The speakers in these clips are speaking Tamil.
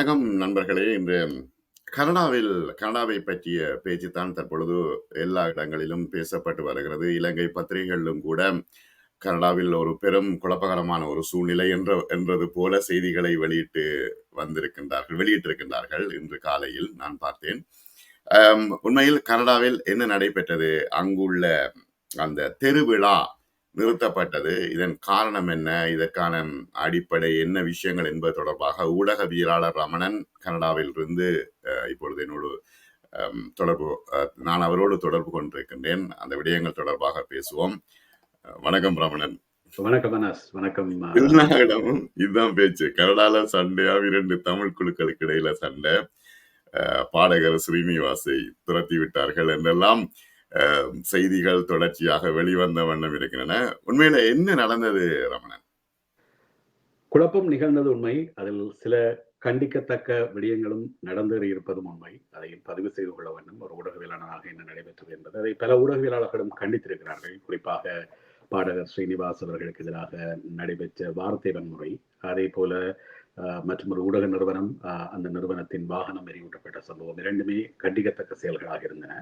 வணக்கம் நண்பர்களே. இன்று கனடாவில் கனடாவை பற்றிய பேச்சு தான் தற்பொழுது எல்லா இடங்களிலும் பேசப்பட்டு வருகிறது. இலங்கை பத்திரிகைகளிலும் கூட கனடாவில் ஒரு பெரும் குழப்பகரமான ஒரு சூழ்நிலை என்ற என்றது போல செய்திகளை வெளியிட்டு வந்திருக்கின்றார்கள் வெளியிட்டிருக்கின்றார்கள் இன்று காலையில் நான் பார்த்தேன். உண்மையில் கனடாவில் என்ன நடைபெற்றது? அங்குள்ள அந்த தெருவிழா நிறுத்தப்பட்டது. இதன் காரணம் என்ன? இதற்கான அடிப்படை என்ன விஷயங்கள் என்பது தொடர்பாக ஊடகவியலாளர் ரமணன் கனடாவிலிருந்து அ இப்பொழுது என்னோடு தொடர்பு நான் அவரோடு தொடர்பு கொண்டிருக்கின்றேன். அந்த விடயங்கள் தொடர்பாக பேசுவோம். வணக்கம் ரமணன். வணக்கம் அனாஸ். வணக்கம் அ எல்லா இடமும் இதுதான் பேச்சு. கனடால சண்டையா 2 தமிழ் குழுக்களுக்கு இடையில சண்டை. பாடகர் ஸ்ரீனிவாசை துரத்தி விட்டார்கள் என்றெல்லாம் செய்திகள் தொடர்ச்சியாக வெளிவந்த வண்ணம் இருக்கின்றன. உண்மையில என்ன நடந்தது ரமணன்? குழப்பம் நிகழ்ந்தது உண்மை. அதில் சில கண்டிக்கத்தக்க விடயங்களும் நடந்தேறி இருப்பதும் உண்மை. அதை பதிவு செய்து கொள்ள வேண்டும். ஒரு ஊடகவியலாளராக என்ன நடைபெற்றது என்பது. அதை பல ஊடகவியலாளர்களும் கண்டித்திருக்கிறார்கள். குறிப்பாக பாடகர் ஸ்ரீனிவாஸ் அவர்களுக்கு எதிராக நடைபெற்ற வார்த்தை வன்முறை. அதேபோல மற்றும் ஒரு ஊடக நிறுவனம் அந்த நிறுவனத்தின் வாகனம் எரியூட்டப்பட்ட சம்பவம் இரண்டுமே கண்டிக்கத்தக்க செயல்களாக இருந்தன.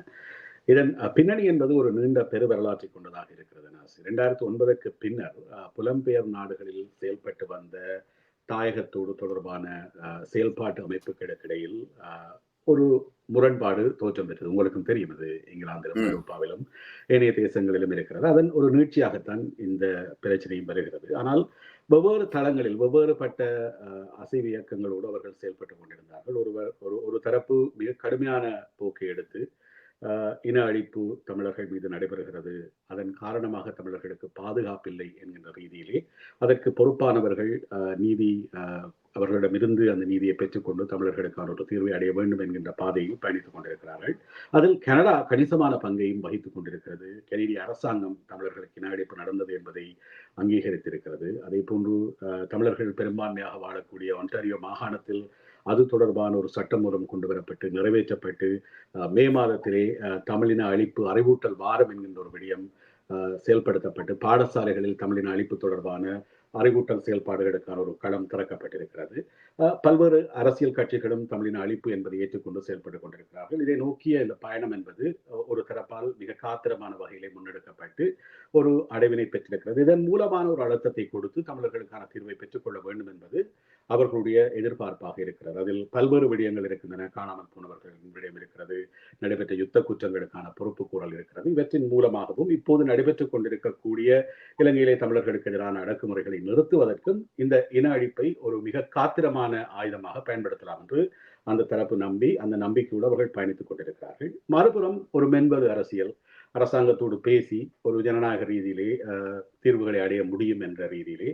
இதன் பின்னணி என்பது ஒரு நீண்ட பெரு வரலாற்றைக் கொண்டதாக இருக்கிறது அனாஸ். 2009க்கு பின்னர் புலம்பெயர் நாடுகளில் செயல்பட்டு வந்த தாயகத்தோடு தொடர்பான செயல்பாட்டு அமைப்புகளுக்கு இடையில் அ ஒரு முரண்பாடு தோற்றம் பெற்றது. உங்களுக்கும் தெரியும் அது இங்கிலாந்திலும். ஐரோப்பாவிலும், ஏனைய தேசங்களிலும் இருக்கிறது. அதன் ஒரு நீட்சியாகத்தான் இந்த பிரச்சனையும் வருகிறது. ஆனால் வெவ்வேறு தளங்களில் வெவ்வேறுபட்ட அ அசைவு இயக்கங்களோடு அவர்கள் செயல்பட்டுக் கொண்டிருந்தார்கள். ஒருவர் ஒரு ஒரு தரப்பு மிக கடுமையான போக்கை எடுத்து இன அழிப்பு தமிழர்கள் மீது நடைபெறுகிறது. அதன் காரணமாக தமிழர்களுக்கு பாதுகாப்பில்லை என்கின்ற ரீதியிலே அதற்கு பொறுப்பானவர்கள் நீதி அவர்களிடமிருந்து அந்த நீதியை பெற்றுக்கொண்டு தமிழர்களுக்கான ஒரு தீர்வை அடைய வேண்டும் என்கின்ற பாதையில் பயணித்துக் கொண்டிருக்கிறார்கள். அதில் கனடா கணிசமான பங்கையும் வகித்துக் கொண்டிருக்கிறது. கனேடிய அரசாங்கம் தமிழர்களுக்கு இன அழிப்பு நடந்தது என்பதை அங்கீகரித்திருக்கிறது. அதே போன்று தமிழர்கள் பெரும்பான்மையாக வாழக்கூடிய ஒன்டாரியோ மாகாணத்தில் அது தொடர்பான ஒரு சட்டமூலம் கொண்டு வரப்பட்டு, நிறைவேற்றப்பட்டு, மே மாதத்திலே தமிழின அழிப்பு அறிவூட்டல் வாரம் என்கின்ற ஒரு விடயம் செயல்படுத்தப்பட்டு, பாடசாலைகளில் தமிழின அழிப்பு தொடர்பான அறிவூட்டல் செயல்பாடுகளுக்கான ஒரு களம் திறக்கப்பட்டிருக்கிறது. பல்வேறு அரசியல் கட்சிகளும் தமிழின் அழிப்பு என்பதை ஏற்றுக்கொண்டு செயல்பட்டுக் கொண்டிருக்கிறார்கள். இதை நோக்கிய இந்த பயணம் என்பது ஒரு தரப்பால் மிக காத்திரமான வகையிலே முன்னெடுக்கப்பட்டு, ஒரு அடைவினை பெற்றிருக்கிறது. இதன் மூலமான ஒரு அழுத்தத்தை கொடுத்து தமிழர்களுக்கான தீர்வை பெற்றுக்கொள்ள வேண்டும் என்பது அவர்களுடைய எதிர்பார்ப்பாக இருக்கிறது. அதில் பல்வேறு விடயங்கள் இருக்கின்றன. காணாமல் போனவர்களின் விடயம் இருக்கிறது. நடைபெற்ற யுத்த குற்றங்களுக்கான பொறுப்புக்கூறல் இருக்கிறது. இவற்றின் மூலமாகவும் இப்போது நடைபெற்றுக் கொண்டிருக்கக்கூடிய இலங்கையிலே தமிழர்களுக்கு எதிரான அடக்குமுறைகளை நிறுத்துவதற்கும் இந்த இன அழிப்பை ஒரு மிக காத்திரமான ஆயுதமாக பயன்படுத்தலாம் என்று அந்த தரப்பு நம்பி, அந்த நம்பிக்கையோடு அவர்கள் பயணித்துக் கொண்டிருக்கிறார்கள். மறுபுறம் ஒரு மென்பது அரசியல் அரசாங்கத்தோடு பேசி ஒரு ஜனநாயக ரீதியிலே தீர்வுகளை அடைய முடியும் என்ற ரீதியிலே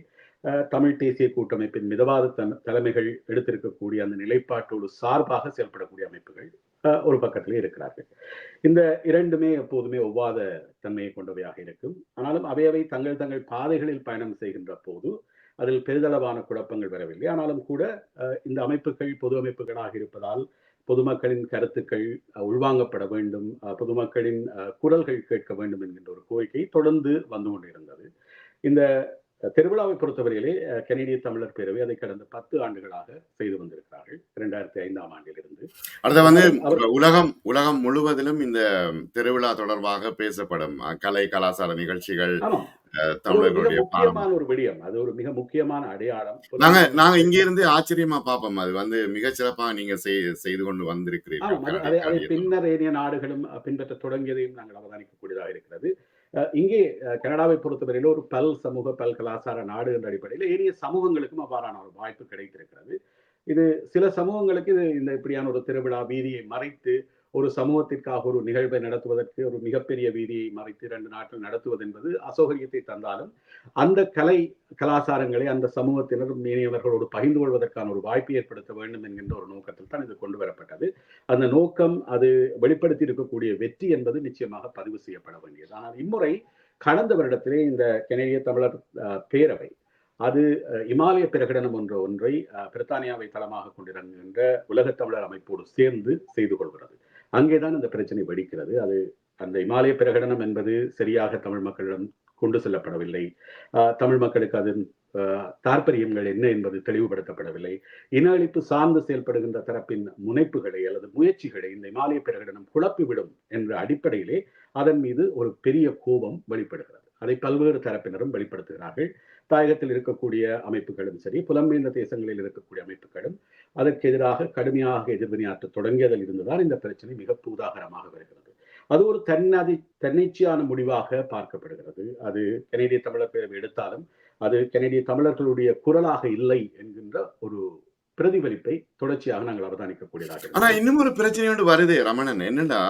தமிழ் தேசிய கூட்டமைப்பின் மிதவாத தலைமைகள் எடுத்திருக்கக்கூடிய அந்த நிலைப்பாட்டோடு சார்பாக செயல்படக்கூடிய அமைப்புகள் ஒரு பக்கத்திலே இருக்கிறார்கள். இந்த இரண்டுமே எப்போதுமே ஒவ்வாத தன்மையை கொண்டவையாக இருக்கும். ஆனாலும் அவை அவை தங்கள் தங்கள் பாதைகளில் பயணம் செய்கின்ற போது, அதில் பெரிதளவான குழப்பங்கள் வரவில்லை. ஆனாலும் கூட இந்த அமைப்புகள் பொது அமைப்புகளாக இருப்பதால், பொதுமக்களின் கருத்துக்கள் உள்வாங்கப்பட வேண்டும். பொதுமக்களின் குரல்கள் கேட்க வேண்டும் என்கின்ற ஒரு கோரிக்கை தொடர்ந்து வந்து கொண்டிருந்தது. இந்த திருவிழாவை பொறுத்தவரையிலே கனேடிய தமிழர் பேரவை அதை கடந்த 10 ஆண்டுகளாக செய்து வந்திருக்கிறார்கள். 2005ஆம் ஆண்டிலிருந்து. அடுத்து வந்து உலகம் உலகம் முழுவதிலும் இந்த திருவிழா தொடர்பாக பேசப்படும். கலை, கலாச்சார நிகழ்ச்சிகள், மிக தமிழர்களுடைய முக்கியமான ஒரு விடயம். அது ஒரு மிக முக்கியமான அடையாளம். நாங்க நாங்க இங்க இருந்து ஆச்சரியமா பார்ப்போம். அது வந்து மிகச் சிறப்பா நீங்க செய் செய்து கொண்டு வந்திருக்கிறீர்கள். அது. பின்னர் ஏனைய நாடுகளும் அ பின்பற்றத் தொடங்கியதையும் நாங்கள் அவதானிக்கக்கூடியதாக இருக்கிறது. இங்கே கனடாவை பொறுத்தவரையில ஒரு பல் சமூக, பல் கலாச்சார நாடு என்ற அடிப்படையில் ஏனைய சமூகங்களுக்கும் அவ்வாறான ஒரு வாய்ப்பு கிடைத்திருக்கிறது. இது சில சமூகங்களுக்கு இது இந்த இப்படியான ஒரு திருவிழா வீதியை மறைத்து, ஒரு சமூகத்திற்காக ஒரு நிகழ்வை நடத்துவதற்கு ஒரு மிகப்பெரிய வீதியை மறைத்து இரண்டு நாட்கள் நடத்துவது என்பது அசௌகரியத்தை தந்தாலும், அந்த கலை, கலாச்சாரங்களை அந்த சமூகத்தினரும் ஏனையவர்களோடு பகிர்ந்து கொள்வதற்கான ஒரு வாய்ப்பை ஏற்படுத்த வேண்டும் என்கின்ற ஒரு நோக்கத்தில் தான் இது கொண்டு வரப்பட்டது. அந்த நோக்கம் அது வெளிப்படுத்தி இருக்கக்கூடிய வெற்றி என்பது நிச்சயமாக பதிவு செய்யப்பட வேண்டியது. ஆனால் இம்முறை கடந்த வருடத்திலே இந்த கெனடிய தமிழர் பேரவை, அது இமாலய பிரகடனம் என்ற ஒன்றை பிரித்தானியாவை தளமாகக் கொண்டிருக்கின்ற உலகத் தமிழர் அமைப்போடு சேர்ந்து செய்து கொள்கிறது. அங்கே தான் இந்த பிரச்சனை வெடிக்கிறது. அது அந்த இமாலய பிரகடனம் என்பது சரியாக தமிழ் மக்களிடம் கொண்டு செல்லப்படவில்லை. தமிழ் மக்களுக்கு அதன் தாற்பயங்கள் என்ன என்பது தெளிவுபடுத்தப்படவில்லை இன அழிப்பு சார்ந்து செயல்படுகின்ற தரப்பின் முனைப்புகளை அல்லது முயற்சிகளை இந்த இமாலய பிரகடனம் குழப்பிவிடும் என்ற அடிப்படையிலே அதன் மீது ஒரு பெரிய கோபம் வெளிப்படுகிறது அதை பல்வேறு தரப்பினரும் வெளிப்படுத்துகிறார்கள் தாயகத்தில் இருக்கக்கூடிய அமைப்புகளும் சரி புலம்பெயர்ந்த தேசங்களில் இருக்கக்கூடிய அமைப்புகளும் அதற்கு எதிராக கடுமையாக எதிர்வினையாற்ற தொடங்கியதில் இருந்துதான் இந்த பிரச்சனை மிக பூதாகரமாக வருகிறது. அது ஒரு தன்னதி தன்னிச்சையான முடிவாக பார்க்கப்படுகிறது. அது கனேடிய தமிழர் பேரவை எடுத்தாலும் அது கனேடிய தமிழர்களுடைய குரலாக இல்லை என்கின்ற ஒரு பிரதிபலிப்பை தொடர்ச்சியாக நாங்கள் அவதானிக்கக்கூடியதாக ஆனா இன்னும் ஒரு பிரச்சனை ஒன்று வருது ரமணன். என்னன்னா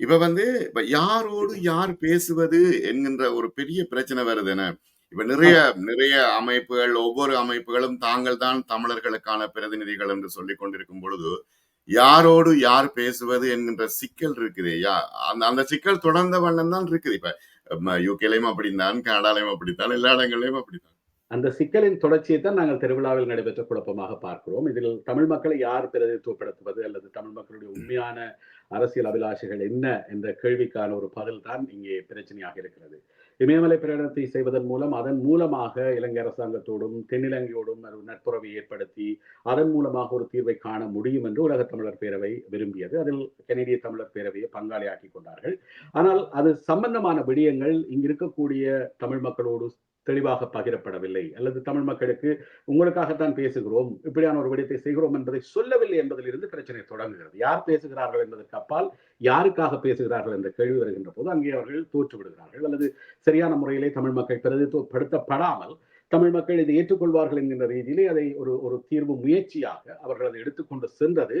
இப்ப வந்து இப்ப யாரோடு யார் பேசுவது என்கின்ற ஒரு பெரிய பிரச்சனை வருது என்ன? இப்ப நிறைய நிறைய அமைப்புகள் ஒவ்வொரு அமைப்புகளும் தாங்கள் தான் தமிழர்களுக்கான பிரதிநிதிகள் என்று சொல்லிக் கொண்டிருக்கும் பொழுது யாரோடு யார் பேசுவது என்கின்ற சிக்கல் இருக்குது யா அந்த அந்த சிக்கல் தொடர்ந்த வண்ணம் தான் இருக்குது. இப்ப யூகேலையும் அப்படித்தான் கனடாலையும் அப்படித்தான் எல்லா இடங்கள்லயும் அப்படித்தான். அந்த சிக்கலின் தொடர்ச்சியை தான் நாங்கள் திருவிழாவில் நடைபெற்ற குழப்பமாக பார்க்கிறோம். இதில் தமிழ் மக்களை யார் பிரதிநிதித்துவப்படுத்துவது அல்லது தமிழ் மக்களுடைய உண்மையான அரசியல் அபிலாஷைகள் என்ன என்ற கேள்விக்கான ஒரு பதில் தான் இங்கே பிரச்சனையாக இருக்கிறது. இமயமலை பிரகடனத்தை செய்வதன் மூலம் அதன் மூலமாக இலங்கை அரசாங்கத்தோடும் தென்னிலங்கையோடும் ஒரு நட்புறவை ஏற்படுத்தி அதன் மூலமாக ஒரு தீர்வை காண முடியும் என்று உலக தமிழர் பேரவை விரும்பியது. அதில் கனேடிய தமிழர் பேரவையை பங்காளியாக்கி கொண்டார்கள். ஆனால் அது சம்பந்தமான விடயங்கள் இங்கு இருக்கக்கூடிய தமிழ் மக்களோடு தெளிவாக பகிரப்படவில்லை. அல்லது தமிழ் மக்களுக்கு உங்களுக்காகத்தான் பேசுகிறோம் இப்படியான ஒரு விடயத்தை செய்கிறோம் என்பதை சொல்லவில்லை என்பதிலிருந்து பிரச்சனை தொடங்குகிறது. யார் பேசுகிறார்கள் என்பதற்கு அப்பால் யாருக்காக பேசுகிறார்கள் என்ற கேள்வி வருகின்ற போது அங்கே அவர்கள் தோற்று விடுகிறார்கள். அல்லது சரியான முறையிலே தமிழ் மக்கள் பிரதித்துவப்படுத்தப்படாமல் தமிழ் மக்கள் இதை ஏற்றுக்கொள்வார்கள் என்கின்ற ரீதியிலே அதை ஒரு ஒரு தீர்வு முயற்சியாக அவர்கள் அதை எடுத்துக்கொண்டு சென்றது.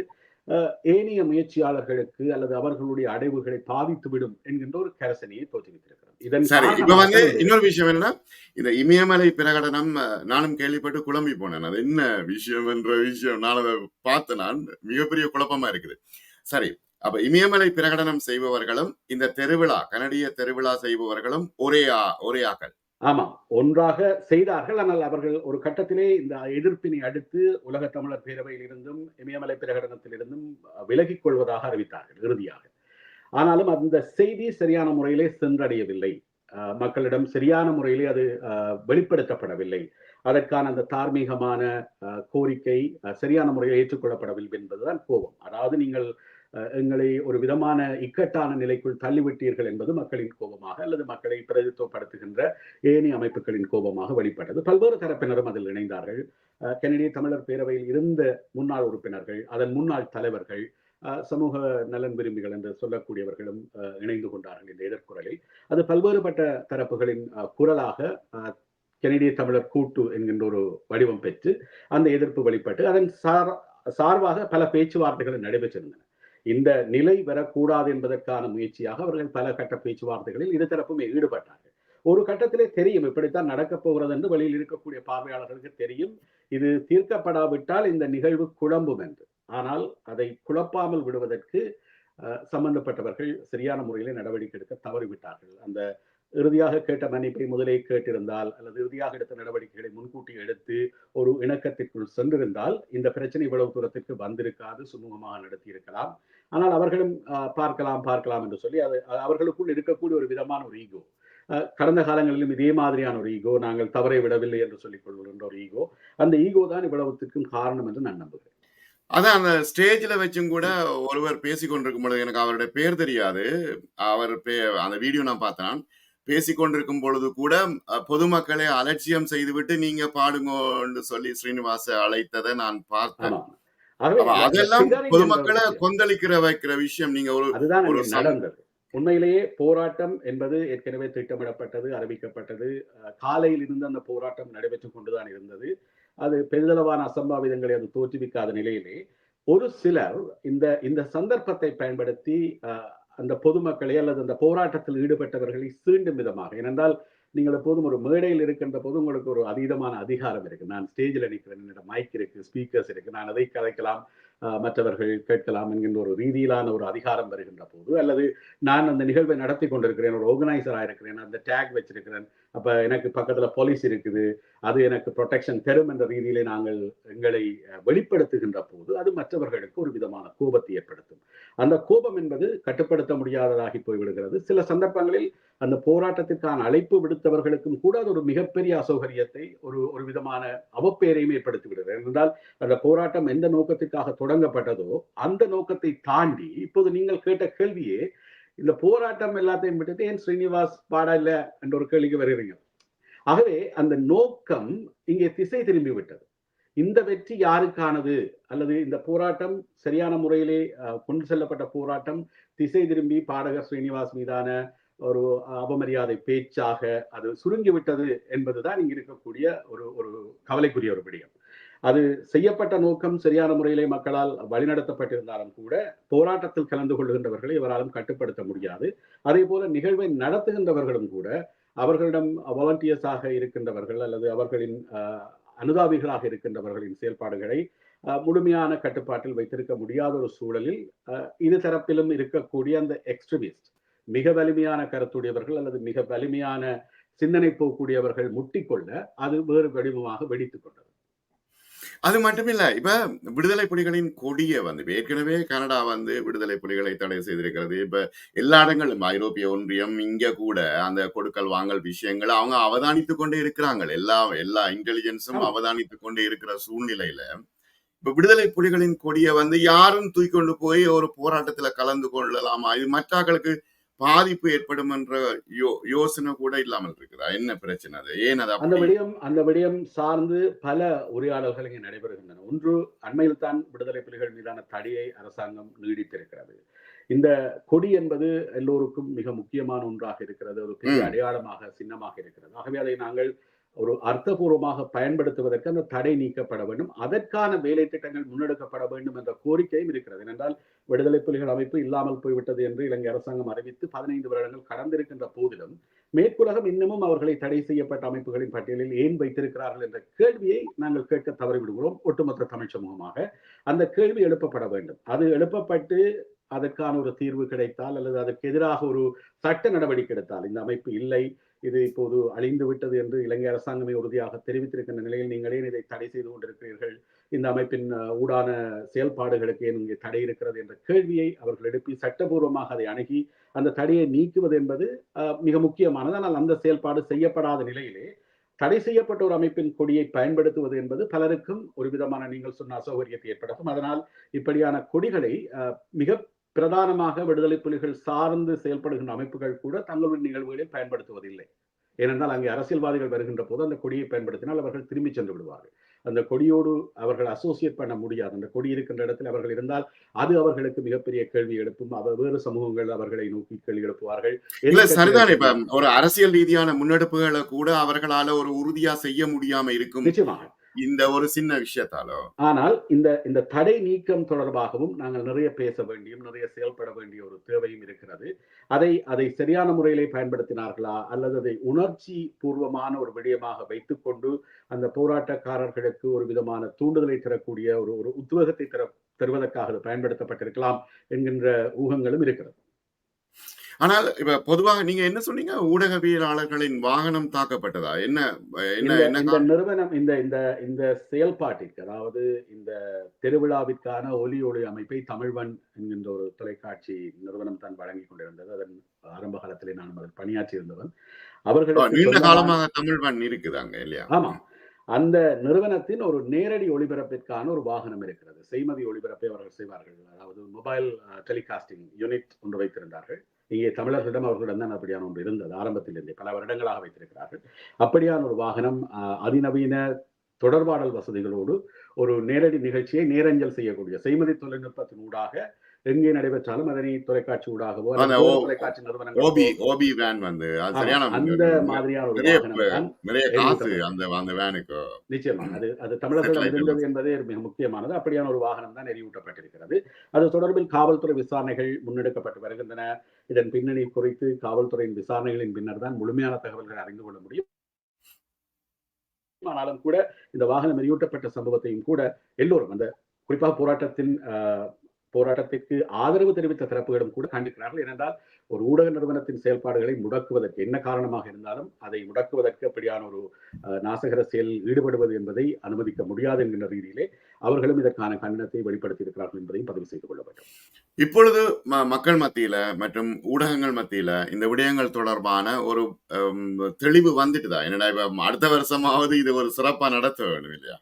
ஏனைய முயற்சியாளர்களுக்கு அல்லது அவர்களுடைய அடைவுகளை பாதித்துவிடும் என்கின்ற ஒரு கரசனையை தோற்றுவித்திருக்கிறது இதன் சரி இப்ப வந்து இன்னொரு விஷயம் என்னன்னா இந்த இமயமலை பிரகடனம் நானும் கேள்விப்பட்டு குழம்பி போனேன். அது என்ன விஷயம் என்ற விஷயம் நான் அதை பார்த்து நான் மிகப்பெரிய குழப்பமா இருக்குது. சரி அப்ப இமயமலை பிரகடனம் செய்பவர்களும் இந்த திருவிழா கனடிய திருவிழா செய்பவர்களும் ஒரே ஆ- ஒரே ஆக்கள். ஆமா ஒன்றாக செய்தார்கள். ஆனால் அவர்கள் ஒரு கட்டத்திலே இந்த எதிர்ப்பினை அடுத்து உலக தமிழர் பேரவையில் இருந்தும் இமயமலை பிரகடனத்திலிருந்தும் விலகிக் கொள்வதாக அறிவித்தார்கள் இறுதியாக. ஆனாலும் அந்த செய்தி சரியான முறையிலே சென்றடையவில்லை. அஹ், மக்களிடம் சரியான முறையிலே அது அஹ், வெளிப்படுத்தப்படவில்லை. அதற்கான அந்த தார்மீகமான அஹ், கோரிக்கை அஹ், சரியான முறையில் ஏற்றுக்கொள்ளப்படவில்லை என்பதுதான் கோபம். அதாவது நீங்கள் எங்களை ஒரு விதமான இக்கட்டான நிலைக்குள் தள்ளிவிட்டீர்கள் என்பது மக்களின் கோபமாக அல்லது மக்களை பிரதித்துவப்படுத்துகின்ற ஏனைய அமைப்புகளின் கோபமாக வெளிப்பட்டது. பல்வேறு தரப்பினரும் அதில் இணைந்தார்கள். கெனடிய தமிழர் பேரவையில் இருந்த முன்னாள் உறுப்பினர்கள் அதன் முன்னாள் தலைவர்கள் சமூக நலன் விரும்பிகள் என்று சொல்லக்கூடியவர்களும் அஹ், இணைந்து கொண்டார்கள் இந்த எதிர்குரலில். அது பல்வேறுபட்ட தரப்புகளின் குரலாக கெனடிய தமிழர் கூட்டு என்கின்ற ஒரு வடிவம் பெற்று அந்த எதிர்ப்பு வெளிப்பட்டு அதன் சார் சார்பாக பல பேச்சுவார்த்தைகள் நடைபெற்றிருந்தன. இந்த நிலை வரக்கூடாது என்பதற்கான முயற்சியாக அவர்கள் பல கட்ட பேச்சுவார்த்தைகளில் இருதரப்புமே ஈடுபட்டார்கள். ஒரு கட்டத்திலே தெரியும் இப்படித்தான் நடக்கப் போகிறது என்று வெளியில் இருக்கக்கூடிய பார்வையாளர்களுக்கு தெரியும். இது தீர்க்கப்படாவிட்டால் இந்த நிகழ்வு குழம்பும் என்று. ஆனால் அதை குழப்பாமல் விடுவதற்கு அஹ், சம்பந்தப்பட்டவர்கள் சரியான முறையிலே நடவடிக்கை எடுக்க தவறிவிட்டார்கள். அந்த இறுதியாக கேட்ட மன்னிப்பை முதலே கேட்டிருந்தால் அல்லது இறுதியாக எடுத்த நடவடிக்கைகளை முன்கூட்டி எடுத்து ஒரு இணக்கத்திற்குள் சென்றிருந்தால் இந்த பிரச்சனை இவ்வளவு தூரத்திற்கு வந்திருக்காது சுமூகமாக நடத்தி இருக்கலாம் ஆனால் அவர்களும் பார்க்கலாம் பார்க்கலாம் என்று சொல்லி அது அவர்களுக்குள் இருக்கக்கூடிய ஒரு விதமான ஒரு ஈகோ. கடந்த காலங்களிலும் இதே மாதிரியான ஒரு ஈகோ நாங்கள் தவறை விடவில்லை என்று சொல்லிக் கொள்கின்ற ஒரு ஈகோ அந்த ஈகோ தான் இவ்வளவுத்திற்கும் காரணம் என்று நான் நம்புகிறேன். அதான் அந்த ஸ்டேஜ்ல வச்சும் கூட ஒருவர் பேசிக்கொண்டிருக்கும் பொழுது எனக்கு அவருடைய பேர் தெரியாது. அவர் பே அந்த வீடியோ நான் பார்த்தேன். பேசிக் கொண்டிருக்கும் பொழுது கூட பொதுமக்களை அலட்சியம் செய்துவிட்டு நீங்க பாடுங்கன்னு சொல்லி ஸ்ரீனிவாச அழைத்ததை நான் பார்த்தேன். அதெல்லாம் பொதுமக்களை கொந்தளிக்கிற வைக்கிற விஷயம். நீங்க ஒரு நடந்தது. உண்மையிலேயே போராட்டம் என்பது ஏற்கனவே திட்டமிடப்பட்டது அறிவிக்கப்பட்டது. காலையில் இருந்து அந்த போராட்டம் நடைபெற்றுக் கொண்டுதான் இருந்தது. அது பெரிதளவான அசம்பாவிதங்களை அது தோற்றுவிக்காத நிலையிலே ஒரு சிலர் இந்த இந்த சந்தர்ப்பத்தை பயன்படுத்தி அந்த பொதுமக்களை அல்லது அந்த போராட்டத்தில் ஈடுபட்டவர்களை சீண்டும் விதமாக. ஏனென்றால் நீங்கள் எப்போதும் ஒரு மேடையில் இருக்கின்ற போது உங்களுக்கு ஒரு அதீதமான அதிகாரம் இருக்கு. நான் ஸ்டேஜில் நிற்கிறேன் என்னிடம் மைக் இருக்கு ஸ்பீக்கர்ஸ் இருக்கு நான் அதை கதைக்கலாம் மற்றவர்கள் கேட்கலாம் என்கின்ற ஒரு ரீதியிலான ஒரு அதிகாரம் வருகின்ற போது அல்லது நான் அந்த நிகழ்வை நடத்தி கொண்டிருக்கிறேன் ஒரு ஆர்கனைசராக இருக்கிறேன் அந்த டேக் வச்சிருக்கிறேன் அப்போ எனக்கு பக்கத்துல போலீஸ் இருக்குது அது எனக்கு ப்ரொடெக்ஷன் தரும் என்ற ரீதியிலே நாங்கள் எங்களை வெளிப்படுத்துகின்ற போது அது மற்றவர்களுக்கு ஒரு விதமான கோபத்தை ஏற்படுத்தும். அந்த கோபம் என்பது கட்டுப்படுத்த முடியாததாகி போய்விடுகிறது. சில சந்தர்ப்பங்களில் அந்த போராட்டத்திற்கான அழைப்பு விடுத்தவர்களுக்கும் கூட அது ஒரு மிகப்பெரிய அசௌகரியத்தை ஒரு ஒரு விதமான அவப்பெயரையும் ஏற்படுத்தி விடுகிறது என்றால் அந்த போராட்டம் எந்த நோக்கத்திற்காக தொடங்கப்பட்டதோ அந்த நோக்கத்தை தாண்டி இப்போது நீங்கள் கேட்ட கேள்வியே இந்த போராட்டம் எல்லாத்தையும் விட்டுட்டு ஏன் ஸ்ரீனிவாஸ் பாடா இல்ல என்ற ஒரு கேள்விக்கு வருகிறீங்க ஆகவே அந்த நோக்கம் இங்கே திசை திரும்பி விட்டது இந்த வெற்றி யாருக்கானது? அல்லது இந்த போராட்டம் சரியான முறையிலே கொண்டு செல்லப்பட்ட போராட்டம் திசை திரும்பி பாடகர் ஸ்ரீனிவாஸ் மீதான ஒரு அவமரியாதை பேச்சாக அது சுருங்கிவிட்டது என்பதுதான் இங்க இருக்கக்கூடிய ஒரு ஒரு கவலைக்குரிய ஒரு விடயம். அது செய்யப்பட்ட நோக்கம் சரியான முறையிலே மக்களால் வழிநடத்தப்பட்டிருந்தாலும் கூட போராட்டத்தில் கலந்து கொள்கின்றவர்களை இவராலும் கட்டுப்படுத்த முடியாது. அதே போல நிகழ்வை நடத்துகின்றவர்களும் கூட அவர்களிடம் வாலண்டியர்ஸாக இருக்கின்றவர்கள் அல்லது அவர்களின் அஹ், அனுதாபிகளாக இருக்கின்றவர்களின் செயல்பாடுகளை அஹ், முழுமையான கட்டுப்பாட்டில் வைத்திருக்க முடியாத ஒரு சூழலில் அஹ், இரு தரப்பிலும் இருக்கக்கூடிய அந்த எக்ஸ்ட்ரீமிஸ்ட் மிக வலிமையான கருத்துடையவர்கள் அல்லது மிக வலிமையான சிந்தனை போகக்கூடியவர்கள் முட்டிக்கொள்ள அது வேறு வடிவமாக வெடித்துக் கொண்டது. அது மட்டுமில்ல இப்ப விடுதலை புலிகளின் கொடியை வந்து இப்ப ஏற்கனவே கனடா வந்து விடுதலை புலிகளை தடை செய்திருக்கிறது. இப்ப எல்லா இடங்களும் ஐரோப்பிய ஒன்றியம் இங்க கூட அந்த கொடுக்கல் வாங்கல் விஷயங்களை அவங்க அவதானித்துக் கொண்டே இருக்கிறாங்க. எல்லா எல்லா இன்டெலிஜென்ஸும். அவதானித்துக் கொண்டே இருக்கிற சூழ்நிலையில இப்ப விடுதலை புலிகளின் கொடியை வந்து யாரும் தூக்கி கொண்டு போய் ஒரு போராட்டத்துல கலந்து கொள்ளலாமா? இது மற்றாக்களுக்கு பாதிப்பு ஏற்படும் என்ற யோ யோசனை கூட இல்லாமல் இருக்குதா என்ன பிரச்சனை அது? ஏன் அது அந்த விடயம் அந்த விடயம் சார்ந்து பல உரையாடல்கள் இங்கே நடைபெறுகின்றன. ஒன்று அண்மையில் தான் விடுதலை புலிகள் மீதான தடையை அரசாங்கம் நீடித்திருக்கிறது. இந்த கொடி என்பது எல்லோருக்கும் மிக முக்கியமான ஒன்றாக இருக்கிறது. ஒரு பெரிய. அடையாளமாக சின்னமாக இருக்கிறது. ஆகவே அதை நாங்கள் ஒரு அர்த்தபூர்வமாக பயன்படுத்துவதற்கு அந்த தடை நீக்கப்பட வேண்டும். அதற்கான வேலை திட்டங்கள் முன்னெடுக்கப்பட வேண்டும் என்ற கோரிக்கையும் இருக்கிறது. ஏனென்றால் விடுதலை புலிகள் அமைப்பு இல்லாமல் போய்விட்டது என்று இலங்கை அரசாங்கம் அறிவித்து பதினைந்து வருடங்கள் கடந்திருக்கின்ற போதிலும் மேற்குலகம் இன்னமும் அவர்களை தடை செய்யப்பட்ட அமைப்புகளின் பட்டியலில் ஏன் வைத்திருக்கிறார்கள் என்ற கேள்வியை நாங்கள் கேட்க தவறிவிடுகிறோம். ஒட்டுமொத்த தமிழ் சமூகமாக அந்த கேள்வி எழுப்பப்பட வேண்டும். அது எழுப்பப்பட்டு அதற்கான ஒரு தீர்வு கிடைத்தால் அல்லது அதற்கு எதிராக ஒரு சட்ட நடவடிக்கை எடுத்தால் இந்த அமைப்பு இல்லை. இது இப்போது அழிந்து விட்டது என்று இலங்கை அரசாங்கமே உறுதியாக தெரிவித்திருக்கின்ற நிலையில் நீங்கள் ஏன் இதை தடை செய்து கொண்டிருக்கிறீர்கள். இந்த அமைப்பின் ஊடான செயல்பாடுகளுக்கு ஏன் இங்கே தடை இருக்கிறது என்ற கேள்வியை அவர்கள் எழுப்பி சட்டபூர்வமாக அதை அணுகி அந்த தடையை நீக்குவது என்பது அஹ், மிக முக்கியமானது. ஆனால் அந்த செயல்பாடு செய்யப்படாத நிலையிலே தடை செய்யப்பட்ட ஒரு அமைப்பின் கொடியை பயன்படுத்துவது என்பது பலருக்கும் ஒரு விதமான நீங்கள் சொன்ன அசௌகரியத்தை ஏற்படுத்தும். அதனால் இப்படியான கொடிகளை அஹ், மிக பிரதானமாக விடுதலை புலிகள் சார்ந்து செயல்படுகின்ற அமைப்புகள் கூட தங்களுடைய நிகழ்வுகளில் பயன்படுத்துவதில்லை. ஏனென்றால் அங்கே அரசியல்வாதிகள் வருகின்ற போது அந்த கொடியை பயன்படுத்தினால் அவர்கள் திரும்பி சென்று விடுவார்கள். அந்த கொடியோடு அவர்கள் அசோசியேட் பண்ண முடியாது. அந்த கொடி இருக்கின்ற இடத்தில் அவர்கள் இருந்தால் அது அவர்களுக்கு மிகப்பெரிய கேள்வி எழுப்பும். அவர் வேறு சமூகங்கள் அவர்களை நோக்கி கேள்வி எழுப்புவார்கள். இல்ல சரிதான். இப்ப ஒரு அரசியல் ரீதியான முன்னெடுப்புகளை கூட அவர்களால ஒரு உறுதியா செய்ய முடியாம இருக்கும். நிச்சயமாக. இந்த ஒரு சின்ன விஷயத்தாலோ. ஆனால் இந்த இந்த தடை நீக்கம் தொடர்பாகவும் நாங்கள் நிறைய பேச வேண்டியும் நிறைய செயல்பட வேண்டிய ஒரு தேவையும் இருக்கிறது. அதை அதை சரியான முறையிலே பயன்படுத்தினார்களா? அல்லது அதை உணர்ச்சி பூர்வமான ஒரு விடயமாக வைத்துக்கொண்டு அந்த போராட்டக்காரர்களுக்கு ஒரு விதமான தூண்டுதலை தரக்கூடிய ஒரு ஒரு உத்வேகத்தை தர தருவதற்காக பயன்படுத்தப்பட்டிருக்கலாம் என்கின்ற ஊகங்களும் இருக்கிறது. ஆனால் இப்ப பொதுவாக நீங்க என்ன சொன்னீங்க? ஊடகவியலாளர்களின் வாகனம் தாக்கப்பட்டதா? என்ன என்ன இந்த? நிறுவனம் இந்த இந்த இந்த செயல்பாட்டிற்கு அதாவது இந்த திருவிழாவிற்கான ஒலி ஒளி அமைப்பை தமிழ்வன் என்கின்ற ஒரு தொலைக்காட்சி நிறுவனம் தான் வழங்கி கொண்டிருந்தது. அதன் ஆரம்ப காலத்திலே நான் அதில் பணியாற்றி இருந்தவன் ஓ, அவர்களுக்கு நீண்ட காலமாக தமிழ்வன் இருக்குதாங்க இல்லையா? ஆமா. அந்த நிறுவனத்தின் ஒரு நேரடி ஒளிபரப்பிற்கான ஒரு வாகனம் இருக்கிறது. செய்மதி ஒளிபரப்பை அவர்கள் செய்வார்கள். அதாவது மொபைல் டெலிகாஸ்டிங் யூனிட் ஒன்று வைத்திருந்தார்கள். இங்கே தமிழர்களிடம் அவர்களிடம் தான் அப்படியான ஒன்று இருந்தது. ஆரம்பத்திலிருந்தே பல வருடங்களாக வைத்திருக்கிறார்கள். அப்படியான ஒரு வாகனம் அதிநவீன தொடர்பாடல் வசதிகளோடு ஒரு நேரடி நிகழ்ச்சியை நேரஞ்சல் செய்யக்கூடிய செய்மதி தொழில்நுட்பத்தின் ஊடாக எங்கே நடைபெற்றாலும் அதனை தொலைக்காட்சி ஊடாகவோ தொலைக்காட்சி நிறுவனங்கள் அந்த மாதிரியான ஒரு நிச்சயமாக அது அது இருந்தது என்பதே மிக முக்கியமானது. அப்படியான ஒரு வாகனம் தான் எரியூட்டப்பட்டிருக்கிறது. அது தொடர்பில் காவல்துறை விசாரணைகள் முன்னெடுக்கப்பட்டு வருகின்றன. இதன் பின்னணி குறித்து காவல்துறையின் விசாரணைகளின் பின்னர் தான் முழுமையான தகவல்களை அறிந்து கொள்ள முடியும். ஆனாலும் கூட இந்த வாகனம் எரியூட்டப்பட்ட சம்பவத்தையும் கூட எல்லோரும் அந்த குறிப்பாக போராட்டத்தின் ஆஹ், போராட்டத்திற்கு ஆதரவு தெரிவித்த தரப்புகளும் கூட கண்டிக்கிறார்கள் ஏனென்றால் ஒரு ஊடக நிறுவனத்தின் செயல்பாடுகளை முடக்குவதற்கு என்ன காரணமாக இருந்தாலும் அதை முடக்குவதற்கு அப்படியான ஒரு அஹ், நாசகர செயலில் ஈடுபடுவது என்பதை அனுமதிக்க முடியாது என்கின்ற ரீதியிலே அவர்களும் இதற்கான கண்டனத்தை வெளிப்படுத்தி இருக்கிறார்கள் என்பதையும் பதிவு செய்து கொள்ள வேண்டும். இப்பொழுது மக்கள் மத்தியில மற்றும் ஊடகங்கள் மத்தியில இந்த விடயங்கள் தொடர்பான ஒரு தெளிவு வந்துட்டுதா? என்னடா இப்ப அடுத்த வருஷமாவது இது ஒரு சிறப்பா நடத்த வேணும் இல்லையா?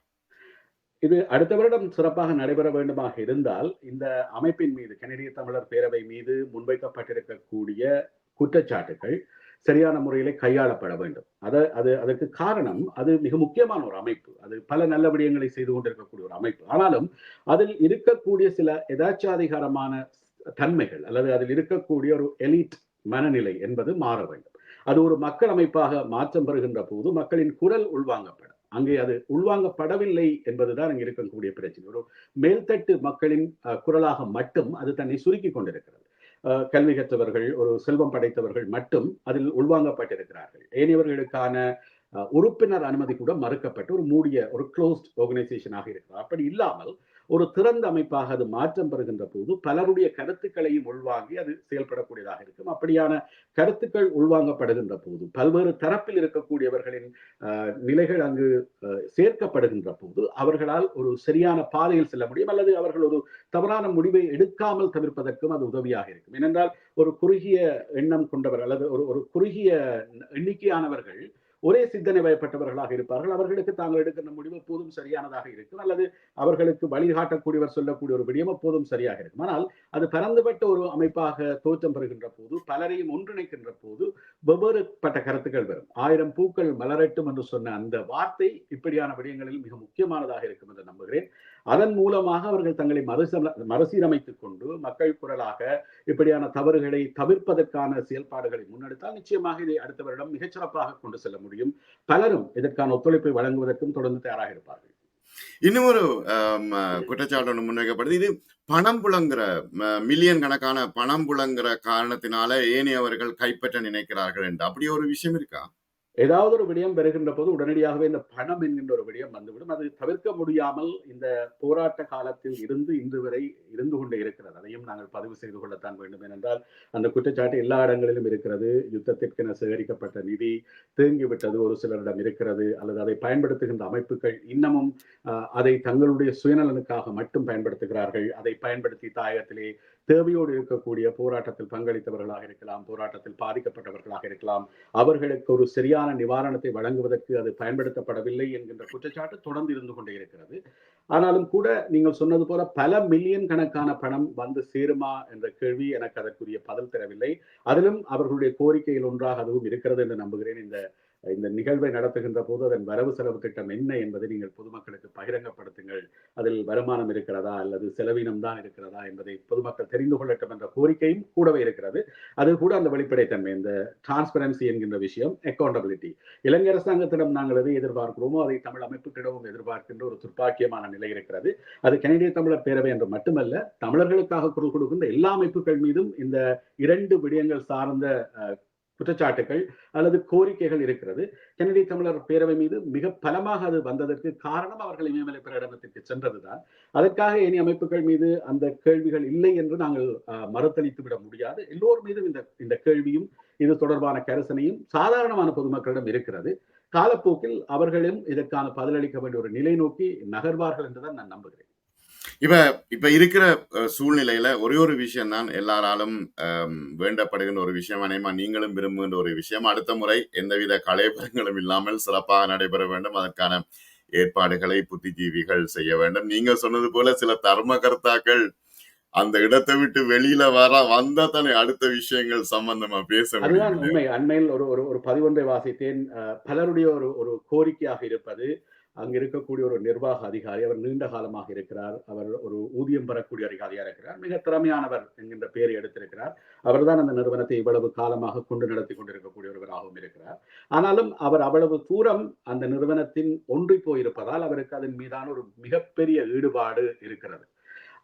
இது அடுத்த வருடம் சிறப்பாக நடைபெற வேண்டுமாக இருந்தால் இந்த அமைப்பின் மீது கனடிய தமிழர் பேரவை மீது முன்வைக்கப்பட்டிருக்கக்கூடிய குற்றச்சாட்டுகள் சரியான முறையிலே கையாளப்பட வேண்டும். அதை அது அதற்கு காரணம் அது மிக முக்கியமான ஒரு அமைப்பு. அது பல நல்ல விடயங்களை செய்து கொண்டிருக்கக்கூடிய ஒரு அமைப்பு. ஆனாலும் அதில் இருக்கக்கூடிய சில எதாச்சாதிகாரமான தன்மைகள் அல்லது அதில் இருக்கக்கூடிய ஒரு எலிட் மனநிலை என்பது மாற வேண்டும். அது ஒரு மக்கள் அமைப்பாக மாற்றம் பெறுகின்ற போது மக்களின் குரல் உள்வாங்கப்படும். அங்கே அது உள்வாங்கப்படவில்லை என்பதுதான் அங்கே இருக்கக்கூடிய பிரச்சனை. ஒரு மேல்தட்டு மக்களின் அஹ், குரலாக மட்டும் அது தன்னை சுருக்கி கொண்டிருக்கிறது. கல்வி கற்றவர்கள் ஒரு செல்வம் படைத்தவர்கள் மட்டும் அதில் உள்வாங்கப்பட்டிருக்கிறார்கள். ஏனையவர்களுக்கான உறுப்பினர் அனுமதி கூட மறுக்கப்பட்டு ஒரு மூடிய ஒரு க்ளோஸ்ட் ஆர்கனைசேஷனாக இருக்கிறார் அப்படி இல்லாமல் ஒரு திறந்த அமைப்பாக அது மாற்றம் பெறுகின்ற போது பலருடைய கருத்துக்களையும் உள்வாங்கி அது செயல்படக்கூடியதாக இருக்கும். அப்படியான கருத்துக்கள் உள்வாங்கப்படுகின்ற போது பல்வேறு தரப்பில் இருக்கக்கூடியவர்களின் நிலைகள் அங்கு சேர்க்கப்படுகின்ற போது அவர்களால் ஒரு சரியான பாதையில் செல்ல முடியும் அல்லது அவர்கள் ஒரு தவறான முடிவை எடுக்காமல் தவிர்ப்பதற்கும் அது உதவியாக இருக்கும். ஏனென்றால் ஒரு குறுகிய எண்ணம் கொண்டவர் அல்லது ஒரு ஒரு குறுகிய எண்ணிக்கையானவர்கள் ஒரே சிந்தனை வயப்பட்டவர்களாக இருப்பார்கள். அவர்களுக்கு தாங்கள் எடுக்கின்ற முடிவு எப்போதும் சரியானதாக இருக்கும். அல்லது அவர்களுக்கு வழிகாட்டக்கூடியவர் சொல்லக்கூடிய ஒரு விடயம் எப்போதும் சரியாக இருக்கும். ஆனால் அது பரந்துபட்ட ஒரு அமைப்பாக தோற்றம் பெறுகின்ற போது பலரையும் ஒன்றிணைக்கின்ற போது வெவ்வேறுபட்ட கருத்துக்கள் வரும். ஆயிரம் பூக்கள் மலரட்டும் என்று சொன்ன அந்த வார்த்தை இப்படியான விடயங்களில் மிக முக்கியமானதாக இருக்கும் என்று நம்புகிறேன். அதன் மூலமாக அவர்கள் தங்களை மறுசல மறுசீரமைத்துக் கொண்டு மக்கள் குரலாக இப்படியான தவறுகளை தவிர்ப்பதற்கான செயல்பாடுகளை முன்னெடுத்தால் நிச்சயமாக இதை அடுத்த வருடம் மிகச்சிறப்பாக கொண்டு செல்ல முடியும். பலரும் இதற்கான ஒத்துழைப்பை வழங்குவதற்கும் தொடர்ந்து தயாராக இருப்பார்கள். இன்னும் ஒரு குற்றச்சாட்டு ஒன்று முன்வைக்கப்படுது. இது பணம் புழங்குற மில்லியன் கணக்கான பணம் புழங்குற காரணத்தினால ஏனையவர்கள் கைப்பற்ற நினைக்கிறார்கள் என்று. அப்படி ஒரு விஷயம் இருக்கா? ஏதாவது ஒரு விடயம் பெறுகின்ற போது உடனடியாகவே இந்த பணம் என்கின்ற ஒரு விடயம் வந்துவிடும். அது தவிர்க்க முடியாமல் இந்த போராட்ட காலத்தில் இருந்து இன்று வரை இருந்து கொண்டே இருக்கிறது. அதையும் நாங்கள் பதிவு செய்து கொள்ளத்தான் வேண்டும். ஏனென்றால் அந்த குற்றச்சாட்டு எல்லா இடங்களிலும் இருக்கிறது. யுத்தத்திற்கென சேகரிக்கப்பட்ட நிதி தேங்கிவிட்டது. ஒரு சிலரிடம் இருக்கிறது. அல்லது அதை பயன்படுத்துகின்ற அமைப்புகள் இன்னமும் அதை தங்களுடைய சுயநலனுக்காக மட்டும் பயன்படுத்துகிறார்கள். அதை பயன்படுத்தி தாயகத்திலே தேவையோடு இருக்கக்கூடிய போராட்டத்தில் பங்களித்தவர்களாக இருக்கலாம் போராட்டத்தில் பாதிக்கப்பட்டவர்களாக இருக்கலாம். அவர்களுக்கு ஒரு சரியான நிவாரணத்தை வழங்குவதற்கு அது பயன்படுத்தப்படவில்லை என்கின்ற குற்றச்சாட்டு தொடர்ந்து இருந்து கொண்டே இருக்கிறது. ஆனாலும் கூட நீங்கள் சொன்னது போல பல மில்லியன் கணக்கான பணம் வந்து சேருமா என்ற கேள்வி எனக்கு அதற்குரிய பதில் தரவில்லை. அதிலும் அவர்களுடைய கோரிக்கையில் ஒன்றாக அதுவும் இருக்கிறது என்று நம்புகிறேன். இந்த இந்த நிகழ்வை நடத்துகின்ற போது அதன் வரவு செலவு திட்டம் என்ன என்பதை நீங்கள் பொதுமக்களுக்கு பகிரங்கப்படுத்துங்கள். அதில் வருமானம் இருக்கிறதா அல்லது செலவினம் தான் இருக்கிறதா என்பதை பொதுமக்கள் தெரிந்து கொள்ளட்டும் என்ற கோரிக்கையும் கூடவே இருக்கிறது. அது கூட அந்த வெளிப்படைத்தன்மை இந்த டிரான்ஸ்பரன்சி என்கின்ற விஷயம் அக்கௌண்டபிலிட்டி இலங்கை அரசாங்கத்திடம் நாங்கள் எதை எதிர்பார்க்கிறோமோ அதை தமிழ் அமைப்புகளிடமும் எதிர்பார்க்கின்ற ஒரு துர்ப்பாக்கியமான நிலை இருக்கிறது. அது கனடிய தமிழர் பேரவை என்று மட்டுமல்ல தமிழர்களுக்காக குரல் கொடுக்கின்ற எல்லா அமைப்புகள் மீதும் இந்த இரண்டு விடயங்கள் சார்ந்த அஹ், குற்றச்சாட்டுகள் அல்லது கோரிக்கைகள் இருக்கிறது. கென்னடி தமிழர் பேரவை மீது மிக பலமாக அது வந்ததற்கு காரணம் அவர்கள் இமயமலை பிரகடனத்திற்கு சென்றதுதான். அதற்காக இனி அமைப்புகள் மீது அந்த கேள்விகள் இல்லை என்று நாங்கள் அஹ், மறுத்தளித்து விட முடியாது. எல்லோர் மீதும் இந்த இந்த கேள்வியும் இது தொடர்பான கரிசனையும் சாதாரணமான பொதுமக்களிடம் இருக்கிறது. காலப்போக்கில் அவர்களும் இதற்கான பதிலளிக்க வேண்டிய ஒரு நிலை நோக்கி நகர்வார்கள் என்றுதான் நான் நம்புகிறேன். இப்ப இப்ப இருக்கிற சூழ்நிலையில ஒரே ஒரு விஷயம் தான் எல்லாராலும் வேண்டப்படுகின்ற ஒரு விஷயம். அனைமா நீங்களும் விரும்புகின்ற ஒரு விஷயம். அடுத்த முறை எந்தவித கலைபரங்களும் இல்லாமல் சிறப்பாக நடைபெற வேண்டும். அதற்கான ஏற்பாடுகளை புத்திஜீவிகள் செய்ய வேண்டும். நீங்க சொன்னது போல சில தர்ம கர்த்தாக்கள் அந்த இடத்தை விட்டு வெளியில வர வந்தா தானே அடுத்த விஷயங்கள் சம்பந்தமா பேச அதுதான் உண்மை. அண்மையில் ஒரு ஒரு பதிவொன்றை வாசித்தேன். பலருடைய ஒரு ஒரு கோரிக்கையாக இருப்பது அங்க இருக்கக்கூடிய ஒரு நிர்வாக அதிகாரி அவர் நீண்ட காலமாக இருக்கிறார். அவர் ஒரு ஊதியம் பெறக்கூடிய அதிகாரியாக இருக்கிறார். மிக திறமையானவர் என்கின்ற பெயரை எடுத்திருக்கிறார். அவர்தான் அந்த நிறுவனத்தை இவ்வளவு காலமாக கொண்டு நடத்தி கொண்டிருக்கக்கூடிய ஒருவராகவும் இருக்கிறார். ஆனாலும் அவர் அவ்வளவு தூரம் அந்த நிறுவனத்தின் ஒன்றி போயிருப்பதால் அவருக்கு அதன் மீதான ஒரு மிகப்பெரிய ஈடுபாடு இருக்கிறது.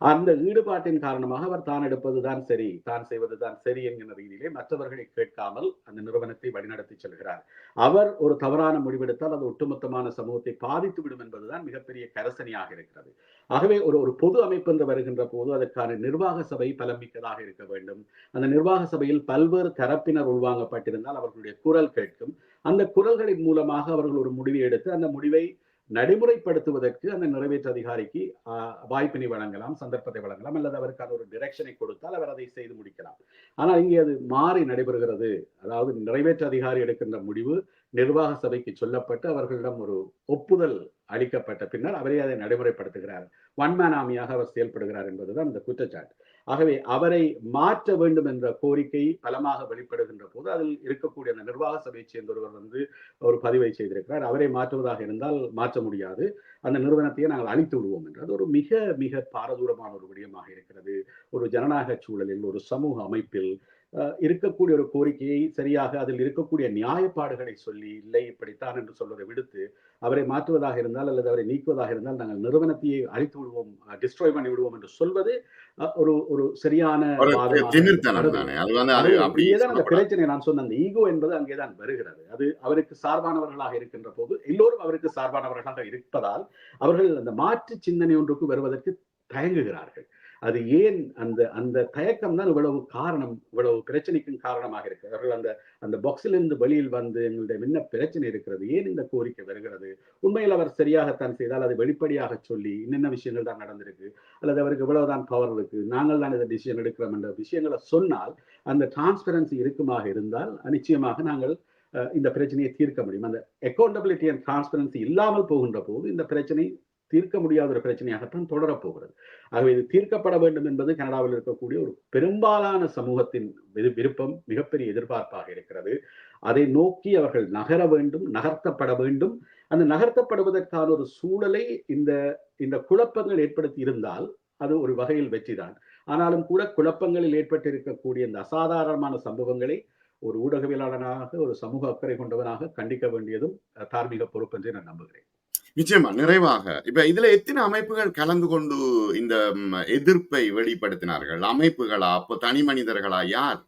அந்த ஈடுபாட்டின் காரணமாக அவர் தான் எடுப்பதுதான் சரி தான் செய்வதுதான் சரி என்கிற ரீதியிலே மற்றவர்களை கேட்காமல் அந்த நிறுவனத்தை வழிநடத்தி செல்கிறார். அவர் ஒரு தவறான முடிவெடுத்தால் அது ஒட்டுமொத்தமான சமூகத்தை பாதித்து விடும் என்பதுதான் மிகப்பெரிய கரசனையாக இருக்கிறது. ஆகவே ஒரு ஒரு பொது அமைப்பு என்று வருகின்ற போது அதற்கான நிர்வாக சபை பலமிக்கதாக இருக்க வேண்டும். அந்த நிர்வாக சபையில் பல்வேறு தரப்பினர் உள்வாங்கப்பட்டிருந்தால் அவர்களுடைய குரல் கேட்கும். அந்த குரல்களின் மூலமாக அவர்கள் ஒரு முடிவை எடுத்து அந்த முடிவை நடைமுறைப்படுத்துவதற்கு அந்த நிறைவேற்று அதிகாரிக்கு வாய்ப்பினை வழங்கலாம் சந்தர்ப்பத்தை வழங்கலாம் அல்லது அவருக்கான ஒரு டிரெக்ஷனை கொடுத்தால் அவர் அதை செய்து முடிக்கலாம். ஆனால் இங்கே அது மாறி நடைபெறுகிறது. அதாவது நிறைவேற்று அதிகாரி எடுக்கின்ற முடிவு நிர்வாக சபைக்கு சொல்லப்பட்டு அவர்களிடம் ஒரு ஒப்புதல் அளிக்கப்பட்ட பின்னர் அவரே அதை நடைமுறைப்படுத்துகிறார். வன்மேன் ஆமியாக அவர் செயல்படுகிறார் என்பதுதான் இந்த குற்றச்சாட்டு. ஆகவே அவரை மாற்ற வேண்டும் என்ற கோரிக்கை பலமாக வெளிப்படுகின்ற போது அதில் இருக்கக்கூடிய அந்த நிர்வாக சபையைச் சேர்ந்தவர் வந்து ஒரு பதிவை செய்திருக்கிறார். அவரை மாற்றுவதாக இருந்தால் மாற்ற முடியாது. அந்த நிறுவனத்தையே நாங்கள் அழித்து விடுவோம் என்று. அது ஒரு மிக மிக பாரதூரமான ஒரு விடயமாக இருக்கிறது. ஒரு ஜனநாயக சூழலில் ஒரு சமூக அமைப்பில் இருக்கக்கூடிய ஒரு கோரிக்கையை சரியாக அதில் இருக்கக்கூடிய நியாயப்பாடுகளை சொல்லி இல்லை இப்படித்தான் என்று சொல்வதை விடுத்து அவரை மாற்றுவதாக இருந்தால் அல்லது அவரை நீக்குவதாக இருந்தால் நாங்கள் நிறுவனத்தையே அழித்து விடுவோம் டிஸ்ட்ராய் பண்ணி விடுவோம் என்று சொல்வது ஒரு ஒரு சரியான ஒரு வாதமாக திமிர்த்தனம் கருது. தானே அது வந்து அது அது அப்படி இங்கேதான் அந்த. பிரச்சனை நான் சொன்ன அந்த ஈகோ என்பது அங்கேதான் வருகிறது அது அவருக்கு சார்பானவர்களாக இருக்கின்ற போது எல்லோரும் அவருக்கு சார்பானவர்களாக இருப்பதால் அவர்கள் அந்த மாற்று சிந்தனை ஒன்றுக்கு வருவதற்கு தயங்குகிறார்கள் அது ஏன் அந்த அந்த தயக்கம் தான் இவ்வளவு காரணம் இவ்வளவு பிரச்சனைக்கும் காரணமாக இருக்கு. அவர்கள் அந்த அந்த பாக்ஸிலிருந்து வெளியில் வந்து எங்களுடைய என்ன பிரச்சனை இருக்கிறது. ஏன் இந்த கோரிக்கை வருகிறது? உண்மையில் அவர் சரியாகத்தான் செய்தால் அது வெளிப்படையாக சொல்லி என்னென்ன விஷயங்கள் தான் நடந்திருக்கு? அல்லது அவருக்கு இவ்வளவுதான் பவர் இருக்கு? நாங்கள் தான் இந்த டிசிஷன் எடுக்கிறோம் என்ற விஷயங்களை சொன்னால் அந்த டிரான்ஸ்பரன்சி இருக்குமாக இருந்தால் நிச்சயமாக நாங்கள் இந்த பிரச்சனையை தீர்க்க முடியும். அந்த அக்கௌண்டபிலிட்டி அண்ட் டிரான்ஸ்பரன்சி இல்லாமல் போகின்ற போது இந்த பிரச்சனை தீர்க்க முடியாத ஒரு பிரச்சனையாகத்தான் தொடரப்போகிறது. ஆகவே இது தீர்க்கப்பட வேண்டும் என்பது கனடாவில் இருக்கக்கூடிய ஒரு பெரும்பாலான சமூகத்தின் விருப்பம் மிகப்பெரிய எதிர்பார்ப்பாக இருக்கிறது. அதை நோக்கி அவர்கள் நகர வேண்டும் நகர்த்தப்பட வேண்டும். அந்த நகர்த்தப்படுவதற்கான ஒரு சூழலை இந்த இந்த குழப்பங்கள் ஏற்படுத்தி இருந்தால் அது ஒரு வகையில் வெற்றிதான். ஆனாலும் கூட குழப்பங்களில் ஏற்பட்டிருக்கக்கூடிய இந்த அசாதாரணமான சம்பவங்களை ஒரு ஊடகவியலாளனாக ஒரு சமூக அக்கறை கொண்டவனாக கண்டிக்க வேண்டியதும் தார்மீக பொறுப்பு என்று நான் நம்புகிறேன். நிச்சயமா நிறைவாக. இப்ப இதுல எத்தனை அமைப்புகள் கலந்து கொண்டு இந்த எதிர்ப்பை வெளிப்படுத்தினார்கள்? அமைப்புகளா? அப்போ தனி மனிதர்களா? யார்?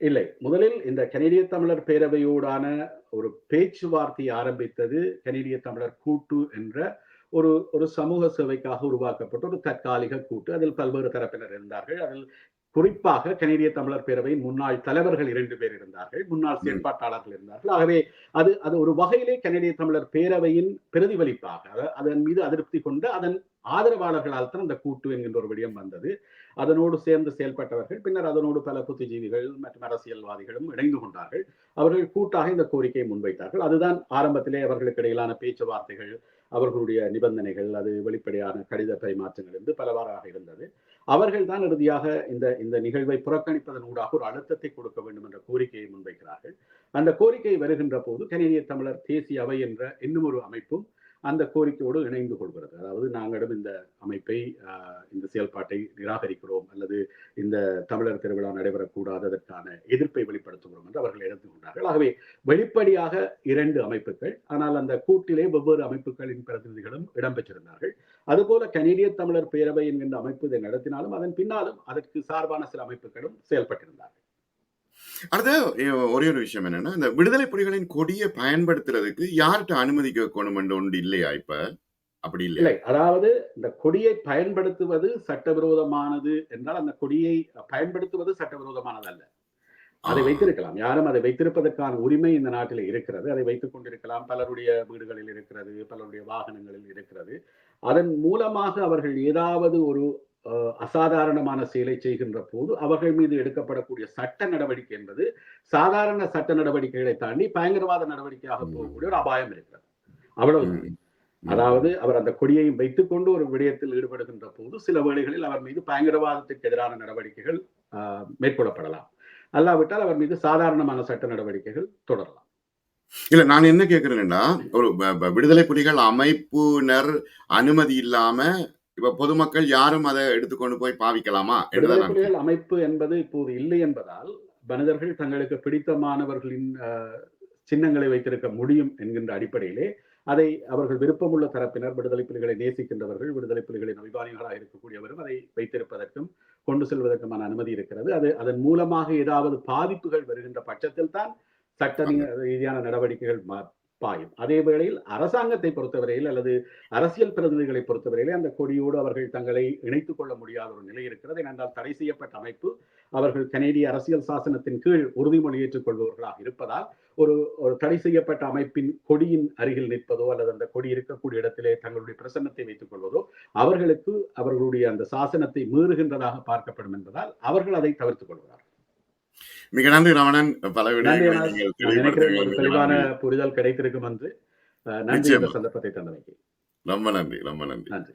இல்லை. முதலில் இந்த கனேடிய தமிழர் பேரவையோடான ஒரு பேச்சுவார்த்தை ஆரம்பித்தது கனேடிய தமிழர் கூட்டு என்ற ஒரு ஒரு சமூக சேவைக்காக உருவாக்கப்பட்ட ஒரு தற்காலிக கூட்டு. அதில் பல்வேறு தரப்பினர் இருந்தார்கள். அதில் குறிப்பாக கனேடிய தமிழர் பேரவையின் முன்னாள் தலைவர்கள் இரண்டு பேர் இருந்தார்கள் முன்னாள் செயற்பாட்டாளர்கள் இருந்தார்கள். ஆகவே அது அது ஒரு வகையிலே கனேடிய தமிழர் பேரவையின் பிரதிபலிப்பாக அத- அதன் மீது அதிருப்தி கொண்டு அதன் ஆதரவாளர்களால் தான் அந்த கூட்டு என்கின்ற ஒரு விடயம் வந்தது. அதனோடு சேர்ந்து செயல்பட்டவர்கள் பின்னர் அதனோடு பல புத்திஜீவிகள் மற்றும் அரசியல்வாதிகளும் இணைந்து கொண்டார்கள். அவர்கள் கூட்டாக இந்த கோரிக்கையை முன்வைத்தார்கள். அதுதான் ஆரம்பத்திலே அவர்களுக்கு இடையிலான பேச்சுவார்த்தைகள் அவர்களுடைய நிபந்தனைகள் அது வெளிப்படையான கடித பரிமாற்றங்கள் என்று பலவாறாக இருந்தது. அவர்கள் தான் இறுதியாக இந்த இந்த நிகழ்வை புறக்கணிப்பதன் ஊடாக ஒரு அழுத்தத்தை கொடுக்க வேண்டும் என்ற கோரிக்கையை முன்வைக்கிறார்கள். அந்த கோரிக்கை வருகின்ற போது கனேடிய தமிழர் தேசிய அவை என்ற இன்னும் ஒரு அமைப்பும் அந்த கோரிக்கையோடு இணைந்து கொள்கிறது. அதாவது நாங்களிடம் இந்த அமைப்பை இந்த செயல்பாட்டை நிராகரிக்கிறோம் அல்லது இந்த தமிழர் திருவிழா நடைபெறக்கூடாது அதற்கான எதிர்ப்பை வெளிப்படுத்துகிறோம் என்று அவர்கள் இணைந்து கொண்டார்கள். ஆகவே வெளிப்படையாக இரண்டு அமைப்புகள் ஆனால் அந்த கூட்டிலே வெவ்வேறு அமைப்புகளின் பிரதிநிதிகளும் இடம்பெற்றிருந்தார்கள். அதுபோல கனேடிய தமிழர் பேரவை என்கின்ற அமைப்பு இதை நடத்தினாலும் அதன் பின்னாலும் அதற்கு சார்பான சில அமைப்புகளும் செயல்பட்டிருந்தார்கள். அடுத்து ஒரே ஒரு விஷயம் என்னன்னா இந்த விடுதலை புலிகளின் கொடியை பயன்படுத்துறதுக்கு யார்கிட்ட அனுமதி கேட்கணும் என்று ஒன்று இல்லையா இப்ப? அப்படி இல்லை. அதாவது இந்த கொடியை பயன்படுத்துவது சட்டவிரோதமானது என்றால் அந்த கொடியை பயன்படுத்துவது சட்டவிரோதமானது அல்ல அதை. வைத்திருக்கலாம். யாரும் அதை வைத்திருப்பதற்கான உரிமை இந்த நாட்டில் இருக்கிறது. அதை வைத்துக் கொண்டிருக்கலாம். பலருடைய வீடுகளில் இருக்கிறது பலருடைய வாகனங்களில் இருக்கிறது. அதன் மூலமாக அவர்கள் ஏதாவது ஒரு அசாதாரணமான செயலை செய்கின்ற போது அவர்கள் மீது எடுக்கப்படக்கூடிய சட்ட நடவடிக்கை என்பது சாதாரண சட்ட நடவடிக்கைகளை தாண்டி பயங்கரவாத நடவடிக்கையாக. போகக்கூடிய ஒரு அபாயம் இருக்கிறது. அவ்வளவு. அதாவது அவர் அந்த கொடியையும் வைத்துக்கொண்டு ஒரு விடயத்தில் ஈடுபடுகின்ற போது சில வேளைகளில் அவர் மீது பயங்கரவாதத்திற்கு எதிரான நடவடிக்கைகள் ஆஹ், மேற்கொள்ளப்படலாம். அல்லாவிட்டால் அவர் மீது சாதாரணமான சட்ட நடவடிக்கைகள் தொடரலாம். இல்ல நான் என்ன கேக்குறேன்னா ஒரு விடுதலை புலிகள் அமைப்பினர் அனுமதி இல்லாம இப்ப பொதுமக்கள் யாரும் அதை எடுத்துக்கொண்டு போய் பாவிக்கலாமா? விடுதலை அமைப்பு என்பது இப்போது இல்லை என்பதால் மனிதர்கள் தங்களுக்கு பிடித்தமானவர்களின் சின்னங்களை வைத்திருக்க முடியும் என்கின்ற அடிப்படையிலே அதை அவர்கள் விருப்பமுள்ள தரப்பினர் விடுதலை புலிகளை நேசிக்கின்றவர்கள் விடுதலை புலிகளின் அபிமானிகளாக இருக்கக்கூடியவரும் அதை வைத்திருப்பதற்கும் கொண்டு செல்வதற்குமான அனுமதி இருக்கிறது. அது அதன் மூலமாக ஏதாவது பாதிப்புகள் வருகின்ற பட்சத்தில் தான் சட்ட ரீதியான நடவடிக்கைகள் பாயும். அதே வேளையில் அரசாங்கத்தை பொறுத்தவரையில் அல்லது அரசியல் பிரதிநிதிகளை பொறுத்தவரையிலே அந்த கொடியோடு அவர்கள் தங்களை இணைத்துக் கொள்ள முடியாத ஒரு நிலை இருக்கிறது. ஏனென்றால் தடை செய்யப்பட்ட அமைப்பு அவர்கள் கனேடிய அரசியல் சாசனத்தின் கீழ் உறுதிமொழி ஏற்றுக்கொள்பவர்களாக இருப்பதால் ஒரு ஒரு தடை செய்யப்பட்ட அமைப்பின் கொடியின் அருகில் நிற்பதோ அல்லது அந்த கொடி இருக்கக்கூடிய இடத்திலே தங்களுடைய பிரசன்னத்தை வைத்துக் கொள்வதோ அவர்களுக்கு அவர்களுடைய அந்த சாசனத்தை மீறுகின்றதாக பார்க்கப்படும் என்பதால் அவர்கள் அதை தவிர்த்துக் கொள்கிறார்கள். மிக நன்றி ரமணன் பல தெளிவான புரிதல் கிடைத்திருக்கும் என்று நன்றி சந்தர்ப்பத்தை தந்தமைக்கு. ரொம்ப நன்றி ரொம்ப நன்றி. நன்றி.